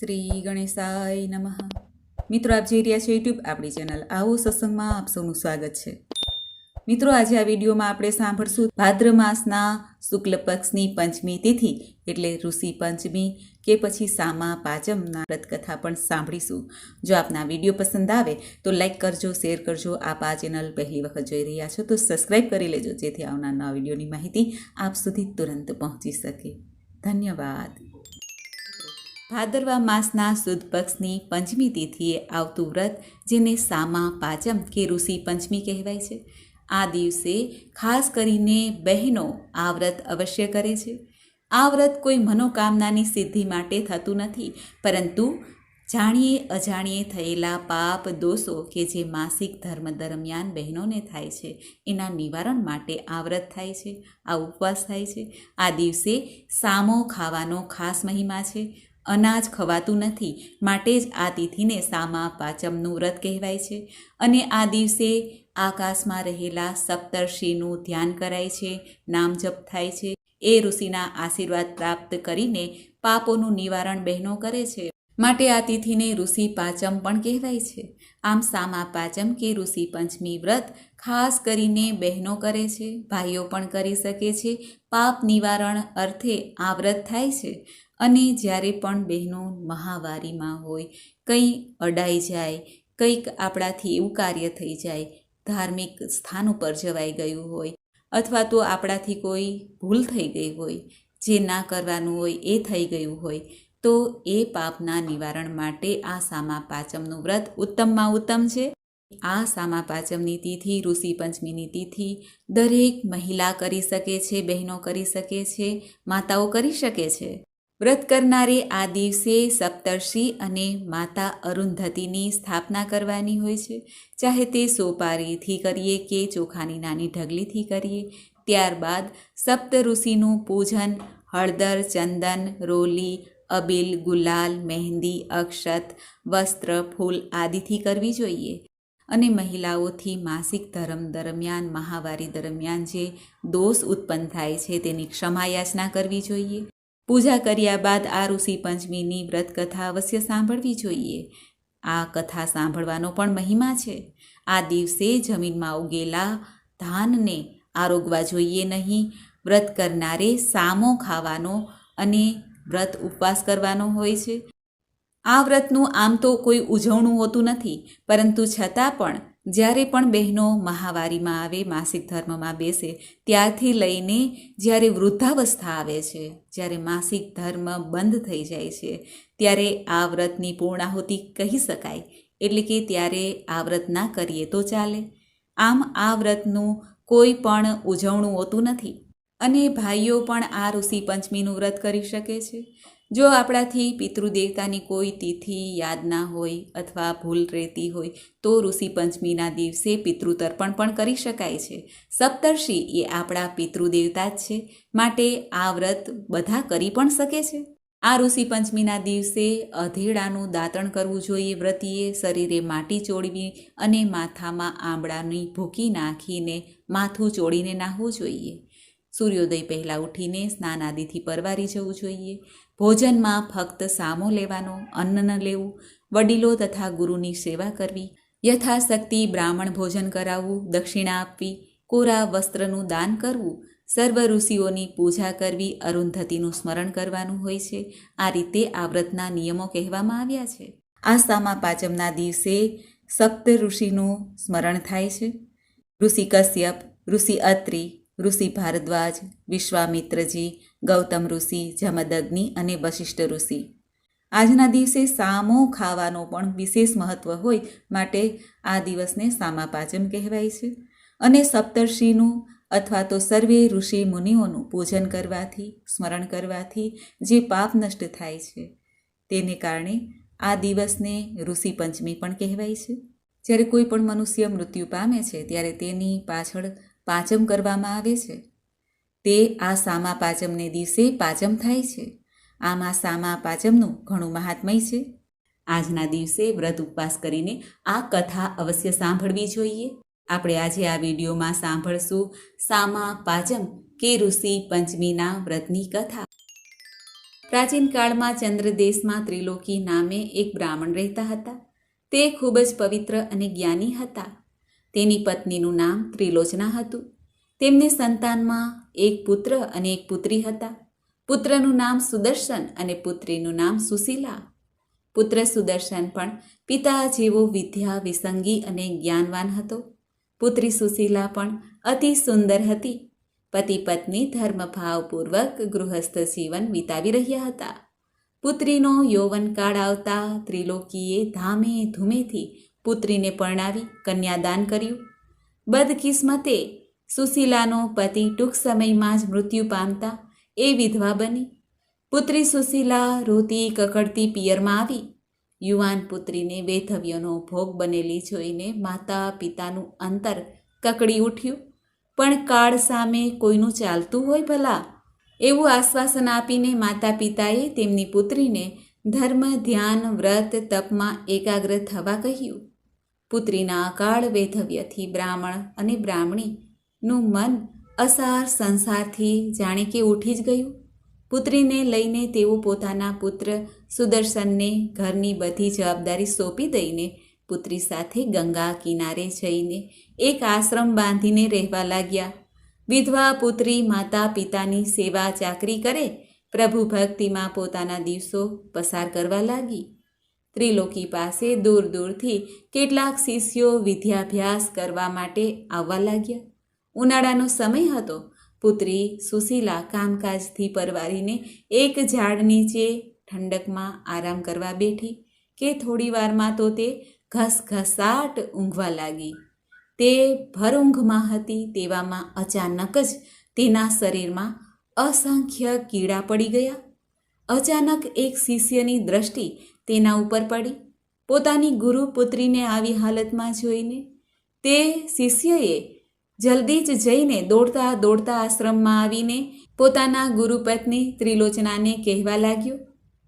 શ્રી ગણેશાય નમઃ. મિત્રો, આપ જોઈ રહ્યા છો યુટ્યુબ આપણી ચેનલ આવો સત્સંગમાં આપ સૌનું સ્વાગત છે. મિત્રો, આજે આ વિડીયોમાં આપણે સાંભળશું ભાદ્ર માસના શુક્લ પક્ષની પંચમી તિથિ એટલે ઋષિ પંચમી કે પછી સામા પાચમના વ્રતકથા પણ સાંભળીશું. જો આપના વીડિયો પસંદ આવે તો લાઈક કરજો, શેર કરજો. આપ આ ચેનલ પહેલી વખત જોઈ રહ્યા છો તો સબસ્ક્રાઈબ કરી લેજો જેથી આવનાર નવા વિડીયોની માહિતી આપ સુધી તુરંત પહોંચી શકે. ધન્યવાદ. ભાદરવા માસના સુદ પક્ષની પંચમી તિથિએ આવતું વ્રત, જેને સામા પાંચમ કે ઋષિ પંચમી કહેવાય છે. આ દિવસે ખાસ કરીને બહેનો આ વ્રત અવશ્ય કરે છે. આ વ્રત કોઈ મનોકામનાની સિદ્ધિ માટે થતું નથી, પરંતુ જાણીએ અજાણીએ થયેલા પાપ, દોષો કે જે માસિક ધર્મ દરમિયાન બહેનોને થાય છે, એના નિવારણ માટે આ વ્રત થાય છે, આ ઉપવાસ થાય છે. આ દિવસે સામો ખાવાનો ખાસ મહિમા છે. અનાજ ખવાતું નથી. માટે જ આ તિથિને સામા પાંચમનું વ્રત કહેવાય છે. અને આ દિવસે આકાશમાં રહેલા સપ્તર્ષિનું ધ્યાન કરાય છે. નામ જપ થાય છે. એ ઋષિના આશીર્વાદ પ્રાપ્ત કરીને પાપોનું નિવારણ બહેનો કરે છે. માટે આ તિથિને ઋષિ પાંચમ પણ કહેવાય છે. આમ સામા પાંચમ કે ઋષિ પંચમી વ્રત ખાસ કરીને બહેનો કરે છે. ભાઈઓ પણ કરી શકે છે. પાપ નિવારણ અર્થે આ વ્રત થાય છે. અને જ્યારે પણ બહેનો મહાવારીમાં હોય, કંઈ અડાઈ જાય, કંઈક આપણાથી એવું કાર્ય થઈ જાય, ધાર્મિક સ્થાન ઉપર જવાઈ ગયું હોય, અથવા તો આપણાથી કોઈ ભૂલ થઈ ગઈ હોય, જે ના કરવાનું હોય એ થઈ ગયું હોય, તો એ પાપના નિવારણ માટે આ સામા પાંચમનું વ્રત ઉત્તમમાં ઉત્તમ છે. આ સામા પાંચમની તિથિ, ઋષિ પંચમીની તિથિ દરેક મહિલા કરી શકે છે, બહેનો કરી શકે છે, માતાઓ કરી શકે છે. વ્રત કરનારે આ દિવસે સપ્તર્ષિ અને માતા અરુંધતીની સ્થાપના કરવાની હોય છે. ચાહે તે સોપારીથી કરીએ કે ચોખાની નાની ઢગલીથી કરીએ. ત્યારબાદ સપ્ત ઋષિનું પૂજન હળદર, ચંદન, રોલી, અબીલ, ગુલાલ, મહેંદી, અક્ષત, વસ્ત્ર, ફૂલ આદિથી કરવી જોઈએ. અને મહિલાઓથી માસિક ધર્મ દરમિયાન, મહાવારી દરમિયાન જે દોષ ઉત્પન્ન થાય છે તેની ક્ષમાયાચના કરવી જોઈએ. પૂજા કર્યા બાદ આ ઋષિ પંચમીની વ્રતકથા અવશ્ય સાંભળવી જોઈએ. આ કથા સાંભળવાનો પણ મહિમા છે. આ દિવસે જમીનમાં ઉગેલા ધાનને આરોગવા જોઈએ નહીં. વ્રત કરનારે સામો ખાવાનો અને વ્રત ઉપવાસ કરવાનો હોય છે. આ વ્રતનું આમ તો કોઈ ઉજવણું હોતું નથી, પરંતુ છતાં પણ જ્યારે પણ બહેનો મહાવારીમાં આવે, માસિક ધર્મમાં બેસે, ત્યારથી લઈને જ્યારે વૃદ્ધાવસ્થા આવે છે, જ્યારે માસિક ધર્મ બંધ થઈ જાય છે, ત્યારે આ વ્રતની પૂર્ણાહુતિ કહી શકાય. એટલે કે ત્યારે આ વ્રત ના કરીએ તો ચાલે. આમ આ વ્રતનું કોઈ પણ ઉજવણું હોતું નથી. અને ભાઈઓ પણ આ ઋષિ પંચમીનું વ્રત કરી શકે છે. જો આપણાથી પિતૃદેવતાની કોઈ તિથિ યાદ ના હોય અથવા ભૂલ રહેતી હોય, તો ઋષિ પંચમીના દિવસે પિતૃતર્પણ પણ કરી શકાય છે. સપ્તર્ષિ એ આપણા પિતૃદેવતા જ છે. માટે આ વ્રત બધા કરી પણ શકે છે. આ ઋષિ પંચમીના દિવસે અધેડાનું દાંતણ કરવું જોઈએ વ્રતિએ, શરીરે માટી ચોળવી અને માથામાં આંબળાની ભૂકી નાખીને માથું ચોળીને નાહવું જોઈએ. સૂર્યોદય પહેલાં ઉઠીને સ્નાન આદિથી પરવારી જવું જોઈએ. ભોજનમાં ફક્ત સામો લેવાનો, અન્ન ન લેવું, વડીલો તથા ગુરુની સેવા કરવી, યથાશક્તિ બ્રાહ્મણ ભોજન કરાવવું, દક્ષિણા આપવી, કોરા વસ્ત્રનું દાન કરવું, સર્વ ઋષિઓની પૂજા કરવી, અરુંધતીનું સ્મરણ કરવાનું હોય છે. આ રીતે આ વ્રતના નિયમો કહેવામાં આવ્યા છે. આસ્થામાં પાંચમના દિવસે સપ્ત ઋષિનું સ્મરણ થાય છે. ઋષિ કશ્યપ, ઋષિ અત્રિ ઋષિ ભારદ્વાજ, વિશ્વામિત્રજી, ગૌતમ ઋષિ જમદગ્નિ અને વશિષ્ઠ ઋષિ. આજના દિવસે સામો ખાવાનો પણ વિશેષ મહત્ત્વ હોય માટે આ દિવસને સામા પાંચમ કહેવાય છે. અને સપ્તર્ષિનું અથવા તો સર્વે ઋષિ મુનિઓનું પૂજન કરવાથી, સ્મરણ કરવાથી જે પાપ નષ્ટ થાય છે, તેને કારણે આ દિવસને ઋષિ પંચમી પણ કહેવાય છે. જ્યારે કોઈ પણ મનુષ્ય મૃત્યુ પામે છે, ત્યારે તેની પાછળ પાચમ કરવામાં આવે છે. તે આ સામા પાચમને દિવસે પાચમ થાય છે. આમાં સામા પાચમનું ઘણું મહાત્મય છે. આજના દિવસે વ્રત ઉપવાસ કરીને આ કથા અવશ્ય સાંભળવી જોઈએ. આપણે આજે આ વિડીયોમાં સાંભળશું સામા પાચમ કે ઋષિ પંચમીના વ્રતની કથા. પ્રાચીન કાળમાં ચંદ્રદેશમાં ત્રિલોકી નામે એક બ્રાહ્મણ રહેતા હતા. તે ખૂબ જ પવિત્ર અને જ્ઞાની હતા. તેની પત્નીનું નામ ત્રિલોચના હતું. તેમને સંતાનમાં એક પુત્ર અને એક પુત્રી હતા. પુત્રનું નામ સુદર્શન અને પુત્રીનું નામ સુશીલા. પુત્ર સુદર્શન પણ પિતા જેવો વિદ્યા, વિસંગી અને જ્ઞાનવાન હતો. પુત્રી સુશીલા પણ અતિ સુંદર હતી. પતિ, પત્ની ધર્મભાવપૂર્વક ગૃહસ્થ જીવન વિતાવી રહ્યા હતા. પુત્રીનો યૌવનકાળ આવતા ત્રિલોકીએ ધામે ધૂમેથી પુત્રીને પરણાવી, કન્યાદાન કર્યું. બદકિસ્મતે સુશીલાનો પતિ ટૂંક સમયમાં જ મૃત્યુ પામતા એ વિધવા બની. પુત્રી સુશીલા રોતી કકડતી પિયરમાં આવી. યુવાન પુત્રીને વેધવ્યનો ભોગ બનેલી જોઈને માતા પિતાનું અંતર કકડી ઉઠ્યું. પણ કાળ સામે કોઈનું ચાલતું હોય ભલા? એવું આશ્વાસન આપીને માતા પિતાએ તેમની પુત્રીને ધર્મ, ધ્યાન, વ્રત, તપમાં એકાગ્ર થવા કહ્યું. પુત્રીના અકાળ વેધવ્યથી બ્રાહ્મણ અને બ્રાહ્મણીનું મન અસાર સંસારથી જાણે કે ઉઠી જ ગયું. પુત્રીને લઈને તેઓ પોતાના પુત્ર સુદર્શનને ઘરની બધી જવાબદારી સોંપી દઈને પુત્રી સાથે ગંગા કિનારે જઈને એક આશ્રમ બાંધીને રહેવા લાગ્યા. વિધવા પુત્રી માતા પિતાની સેવા ચાકરી કરે પ્રભુ ભક્તિમાં પોતાના દિવસો પસાર કરવા લાગી. ત્રિલોકી પાસે દૂર દૂરથી કેટલાક શિષ્યો વિદ્યાભ્યાસ કરવા માટે આવવા લાગ્યા. ઉનાળાનો સમય હતો. પુત્રી સુશીલા કામકાજથી પરવારીને એક ઝાડ નીચે ઠંડકમાં આરામ કરવા બેઠી કે થોડી વારમાં તો તે ઘસઘસાટ ઊંઘવા લાગી. તે ભરઊંઘમાં હતી તેવામાં અચાનક જ તેના શરીરમાં અસંખ્ય કીડા પડી ગયા. અચાનક એક શિષ્યની દ્રષ્ટિ તેના ઉપર પડી. પોતાની ગુરુ પુત્રીને આવી હાલતમાં જોઈને તે શિષ્યએ જલ્દી જ જઈને દોડતા દોડતા આશ્રમમાં આવીને પોતાના ગુરુપત્ની ત્રિલોચનાને કહેવા લાગ્યો,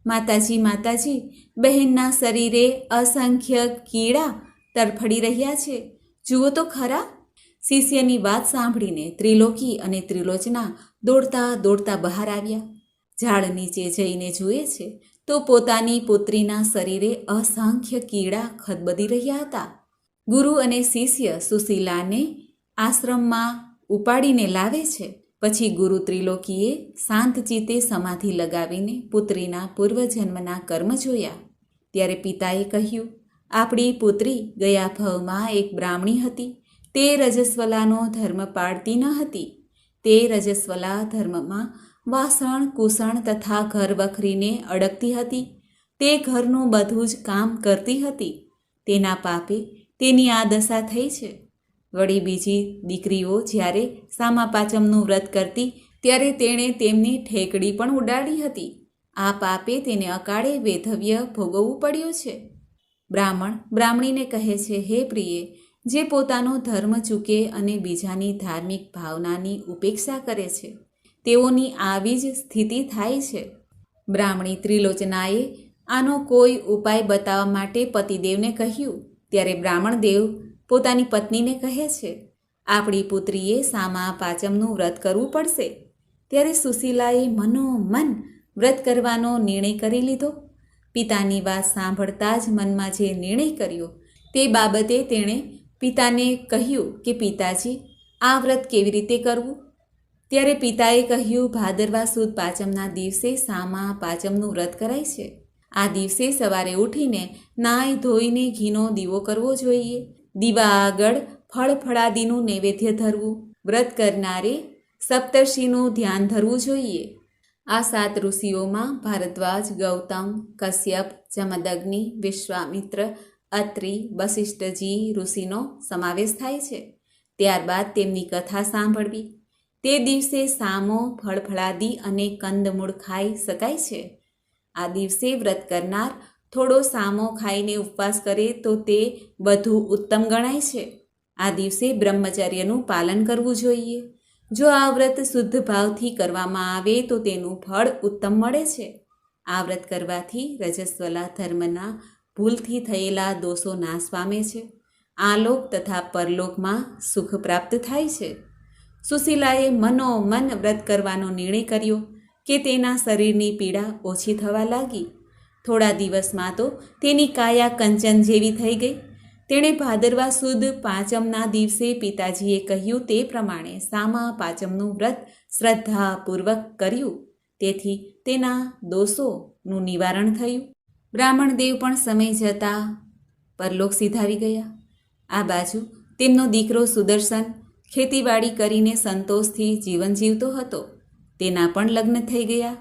માતાજી માતાજી, બહેનના શરીરે અસંખ્ય કીડા તરફડી રહ્યા છે. જુઓ તો ખરા. શિષ્યની વાત સાંભળીને ત્રિલોકી અને ત્રિલોચના દોડતા દોડતા બહાર આવ્યા. ઝાડ નીચે જઈને જુએ છે તો પોતાની પુત્રીના શરીરે અસંખ્ય કીડા ખદબદી રહ્યા હતા. ગુરુ અને શિષ્ય સુશીલાને આશ્રમમાં ઉપાડીને લાવે છે. પછી ગુરુ ત્રિલોકીએ શાંત ચિત્તે સમાધિ લગાવીને પુત્રીના પૂર્વજન્મના કર્મ જોયા. ત્યારે પિતાએ કહ્યું, આપણી પુત્રી ગયા ભવમાં એક બ્રાહ્મણી હતી. તે રજસ્વલાનો ધર્મ પાળતી ન હતી. તે રજસ્વલા ધર્મમાં વાસણ, કુસણ તથા ઘર વખરીને અડકતી હતી. તે ઘરનું બધું જ કામ કરતી હતી. તેના પાપે તેની આ દશા થઈ છે. વળી બીજી દીકરીઓ જ્યારે સામા પાચમનું વ્રત કરતી, ત્યારે તેણે તેમની ઠેકડી પણ ઉડાડી હતી. આ પાપે તેને અકાળે વેધવ્ય ભોગવવું પડ્યું છે. બ્રાહ્મણ બ્રાહ્મણીને કહે છે, હે પ્રિયે, જે પોતાનો ધર્મ ચૂકે અને બીજાની ધાર્મિક ભાવનાની ઉપેક્ષા કરે છે તેઓની આવી જ સ્થિતિ થાય છે. બ્રાહ્મણી ત્રિલોચનાએ આનો કોઈ ઉપાય બતાવવા માટે પતિદેવને કહ્યું. ત્યારે બ્રાહ્મણ દેવ પોતાની પત્નીને કહે છે, આપણી પુત્રીએ સામા પાચમનું વ્રત કરવું પડશે. ત્યારે સુશીલાએ મનોમન વ્રત કરવાનો નિર્ણય કરી લીધો. પિતાની વાત સાંભળતા જ મનમાં જે નિર્ણય કર્યો તે બાબતે તેણે પિતાને કહ્યું કે, પિતાજી, આ વ્રત કેવી રીતે કરવું? ત્યારે પિતાએ કહ્યું, ભાદરવા સુદ પાચમના દિવસે સામા પાચમનું વ્રત કરાય છે. આ દિવસે સવારે ઉઠીને નાય ધોઈને ઘીનો દીવો કરવો જોઈએ. દીવા આગળ ફળ નૈવેદ્ય ધરવું. વ્રત કરનારે સપ્તર્ષિનું ધ્યાન ધરવું જોઈએ. આ સાત ઋષિઓમાં ભારદ્વાજ, ગૌતમ, કશ્યપ, જમદગ્નિ, વિશ્વામિત્ર, અત્રિ વશિષ્ઠજી ઋષિનો સમાવેશ થાય છે. ત્યારબાદ તેમની કથા સાંભળવી. તે દિવસે સામો ફળફળાદી અને કંદમૂળ ખાઈ શકાય છે. આ દિવસે વ્રત કરનાર થોડો સામો ખાઈને ઉપવાસ કરે તો તે બધું ઉત્તમ ગણાય છે. આ દિવસે બ્રહ્મચર્યનું પાલન કરવું જોઈએ. જો આ વ્રત શુદ્ધ ભાવથી કરવામાં આવે તો તેનું ફળ ઉત્તમ મળે છે. આ વ્રત કરવાથી રજસ્વલા ધર્મના ભૂલથી થયેલા દોષો નાશ પામે છે. આલોક તથા પરલોકમાં સુખ પ્રાપ્ત થાય છે. સુશીલાએ મનોમન વ્રત કરવાનો નિર્ણય કર્યો કે તેના શરીરની પીડા ઓછી થવા લાગી. થોડા દિવસમાં તો તેની કાયા કંચન જેવી થઈ ગઈ. તેણે ભાદરવા સુદ પાંચમના દિવસે પિતાજીએ કહ્યું તે પ્રમાણે સામા પાંચમનું વ્રત શ્રદ્ધાપૂર્વક કર્યું. તેથી તેના દોષોનું નિવારણ થયું. બ્રાહ્મણ દેવ પણ સમય જતાં પરલોક સીધાવી ગયા. આ બાજુ તેમનો દીકરો સુદર્શન ખેતીવાડી કરીને સંતોષથી જીવન જીવતો હતો. તેના પણ લગ્ન થઈ ગયા.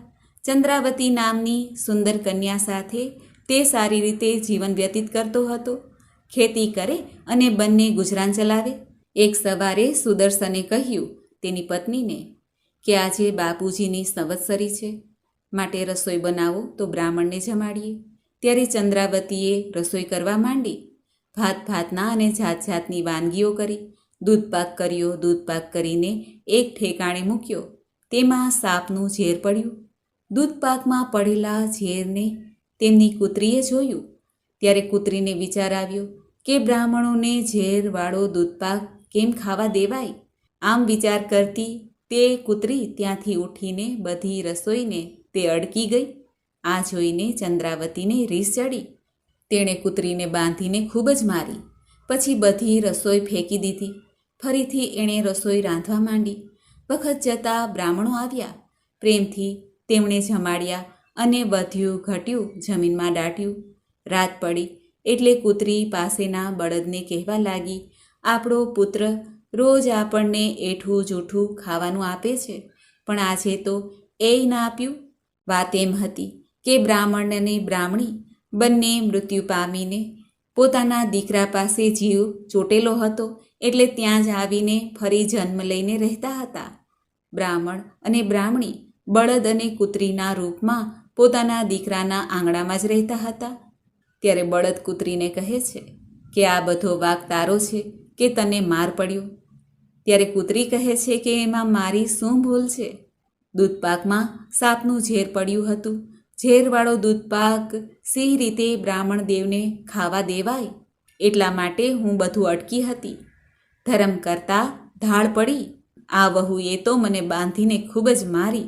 ચંદ્રાવતી નામની સુંદર કન્યા સાથે તે સારી રીતે જીવન વ્યતીત કરતો હતો. ખેતી કરે અને બંને ગુજરાન ચલાવે. એક સવારે સુદર્શને કહ્યું તેની પત્નીને કે આજે બાપુજીની સંવત્સરી છે. માટે રસોઈ બનાવો તો બ્રાહ્મણને જમાડીએ. ત્યારે ચંદ્રાવતીએ રસોઈ કરવા માંડી. ભાત ભાતના અને જાત જાતની વાનગીઓ કરી. દૂધપાક કર્યો દૂધપાક કરીને એક ઠેકાણે મૂક્યો. તેમાં સાપનું ઝેર પડ્યું. દૂધપાકમાં પડેલા ઝેરને તેમની કૂતરીએ જોયું. ત્યારે કૂતરીને વિચાર આવ્યો કે બ્રાહ્મણોને ઝેરવાળો દૂધપાક કેમ ખાવા દેવાય? આમ વિચાર કરતી તે કૂતરી ત્યાંથી ઉઠીને બધી રસોઈને તે અડકી ગઈ. આ જોઈને ચંદ્રાવતીને રીસ ચડી. તેણે કૂતરીને બાંધીને ખૂબ જ મારી. પછી બધી રસોઈ ફેંકી દીધી. ફરીથી એણે રસોઈ રાંધવા માંડી. વખત જતાં બ્રાહ્મણો આવ્યા. પ્રેમથી તેમણે જમાડ્યા અને વધ્યું ઘટ્યું, જમીનમાં દાટ્યું. રાત પડી એટલે કૂતરી પાસેના બળદને કહેવા લાગી, આપણો પુત્ર રોજ આપણને એઠું જૂઠું ખાવાનું આપે છે, પણ આજે તો એ ના આપ્યું. વાત એમ હતી કે બ્રાહ્મણ અને બ્રાહ્મણી બંને મૃત્યુ પામીને પોતાના દીકરા પાસે જીવ ચોટેલો હતો. એટલે ત્યાં જ આવીને ફરી જન્મ લઈને રહેતા હતા. બ્રાહ્મણ અને બ્રાહ્મણી બળદ અને કૂતરીના રૂપમાં પોતાના દીકરાના આંગણામાં જ રહેતા હતા. ત્યારે બળદ કૂતરીને કહે છે કે આ બધો વાક તારો છે કે તને માર પડ્યો? ત્યારે કૂતરી કહે છે કે એમાં મારી શું ભૂલ છે? દૂધપાકમાં સાપનું ઝેર પડ્યું હતું. ઝેરવાળો દૂધપાક સી રીતે બ્રાહ્મણ દેવને ખાવા દેવાય એટલા માટે હું બધું અટકી હતી. ધર્મ કરતા ઢાળ પડી, આ વહુએ તો મને બાંધીને ખૂબ જ મારી.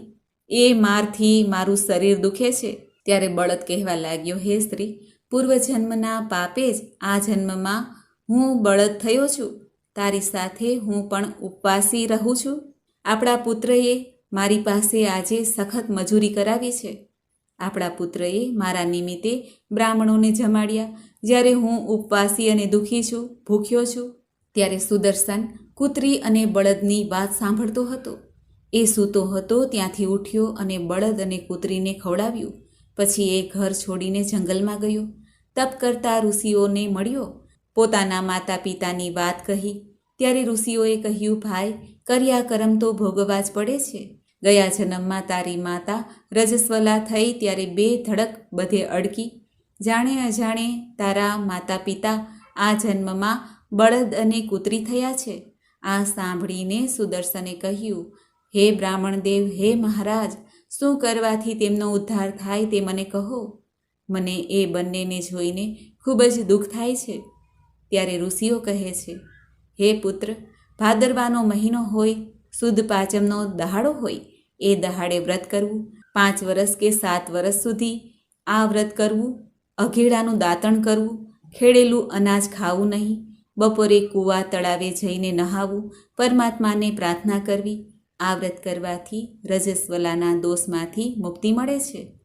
એ મારથી મારું શરીર દુખે છે. ત્યારે બળદ કહેવા લાગ્યો, હે સ્ત્રી, પૂર્વજન્મના પાપે જ આ જન્મમાં હું બળદ થયો છું. તારી સાથે હું પણ ઉપવાસી રહું છું. આપણા પુત્રએ મારી પાસે આજે સખત મજૂરી કરાવી છે. આપણા પુત્રએ મારા નિમિત્તે બ્રાહ્મણોને જમાડ્યા. જ્યારે હું ઉપવાસી અને દુઃખી છું, ભૂખ્યો છું ત્યારે સુદર્શન કૂતરી અને બળદની વાત સાંભળતો હતો. એ સૂતો હતો, ત્યાંથી ઉઠ્યો અને બળદ અને કૂતરીને ખવડાવ્યું. પછી એ ઘર છોડીને જંગલમાં ગયો. તપ કરતા ઋષિઓને મળ્યો. પોતાના માતા પિતાની વાત કહી. ત્યારે ઋષિઓએ કહ્યું, ભાઈ, કર્યા કરમ તો ભોગવવા જ પડે છે. ગયા જન્મમાં તારી માતા રજસ્વલા થઈ ત્યારે બે ધડક બધે અડકી. જાણે અજાણે તારા માતા પિતા આ જન્મમાં બળદ અને કૂતરી થયા છે. આ સાંભળીને સુદર્શને કહ્યું, હે બ્રાહ્મણદેવ હે મહારાજ, શું કરવાથી તેમનો ઉદ્ધાર થાય તે મને કહો. મને એ બંનેને જોઈને ખૂબ જ દુઃખ થાય છે. ત્યારે ઋષિઓ કહે છે, હે પુત્ર, ભાદરવાનો મહિનો હોય સુદ પાંચમનો દહાડો હોય, એ દહાડે વ્રત કરવું, પાંચ વર્ષ કે સાત વર્ષ સુધી આ વ્રત કરવું, અઘેડાનું દાંતણ કરવું, ખેડેલું અનાજ ખાવું નહીં બપોરે કૂવા તળાવે જઈને નહાવું, પરમાત્માને પ્રાર્થના કરવી, આ વ્રત કરવાથી રજસ્વલાના દોષમાંથી મુક્તિ મળે છે.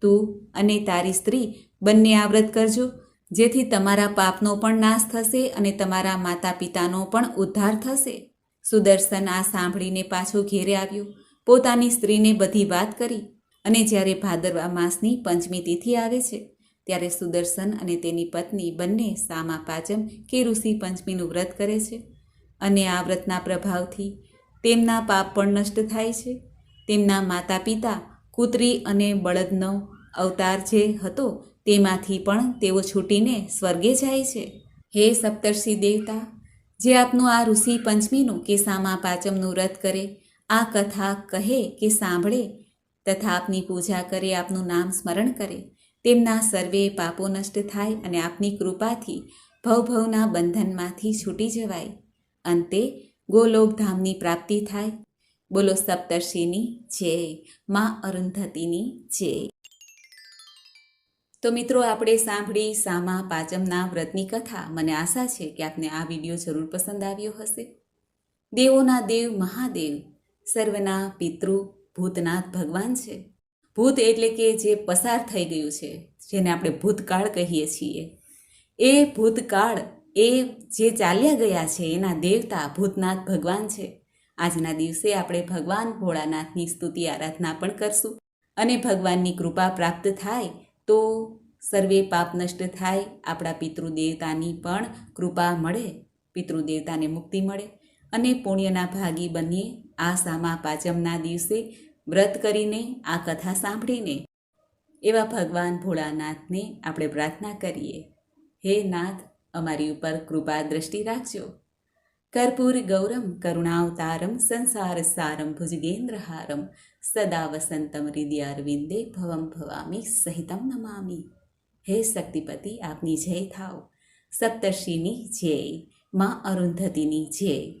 તું અને તારી સ્ત્રી બંને આ વ્રત કરજો, જેથી તમારા પાપનો પણ નાશ થશે અને તમારા માતા પિતાનો પણ ઉદ્ધાર થશે. સુદર્શન આ સાંભળીને પાછો ઘેરે આવ્યો. પોતાની સ્ત્રીને બધી વાત કરી અને જ્યારે ભાદરવા માસની પંચમી તિથિ આવે છે ત્યારે સુદર્શન અને તેની પત્ની બંને સામા પાચમ કે ઋષિ પંચમીનું વ્રત કરે છે અને આ વ્રતના પ્રભાવથી તેમના પાપ પણ નષ્ટ થાય છે. તેમના માતા પિતા કૂતરી અને બળદનો અવતાર જે હતો તેમાંથી પણ તેઓ છૂટીને સ્વર્ગે જાય છે. હે સપ્તર્ષિ દેવતા, જે આપનું આ ઋષિ પંચમીનું કે સામા પાચમનું વ્રત કરે, આ કથા કહે કે સાંભળે, તથા આપની પૂજા કરે, આપનું નામ સ્મરણ કરે તેમના સર્વે પાપો નષ્ટ થાય અને આપની કૃપાથી ભવભવના બંધનમાંથી છૂટી જવાય. અંતે ગોલોકધામની પ્રાપ્તિ થાય. બોલો સપ્તર્ષિની જય, મા અરુંધતીની જય. તો મિત્રો, આપણે સાંભળી સામા પાચમના વ્રતની કથા. મને આશા છે કે આપને આ વીડિયો જરૂર પસંદ આવ્યો હશે. દેવોના દેવ મહાદેવ, સર્વના પિતૃ ભૂતનાથ ભગવાન છે. ભૂત એટલે કે જે પસાર થઈ ગયું છે, જેને આપણે ભૂતકાળ કહીએ છીએ. એ ભૂતકાળ એ જે ચાલ્યા ગયા છે, એના દેવતા ભૂતનાથ ભગવાન છે. આજના દિવસે આપણે ભગવાન ભોળાનાથની સ્તુતિ આરાધના પણ કરશું. અને ભગવાનની કૃપા પ્રાપ્ત થાય તો સર્વે પાપ નષ્ટ થાય, આપણા પિતૃદેવતાની પણ કૃપા મળે, પિતૃદેવતાને મુક્તિ મળે. અને પુણ્યના ભાગી બનીએ આ સામા પાચમના દિવસે વ્રત કરીને, આ કથા સાંભળીને એવા ભગવાન ભોળાનાથને આપણે પ્રાર્થના કરીએ. હે નાથ, અમારી ઉપર કૃપા દ્રષ્ટિ રાખજો. કર્પૂર ગૌરમ, કરુણાવતારમ, સંસાર સારમ, ભુજગેન્દ્રહારમ, સદા વસંતમ હૃદય અરવિંદે ભવમ ભવામી સહિતમ નમામી. હે શક્તિપતિ, આપની જય થાવ. સપ્તર્ષિની જય. મા અરુંધતીની જય.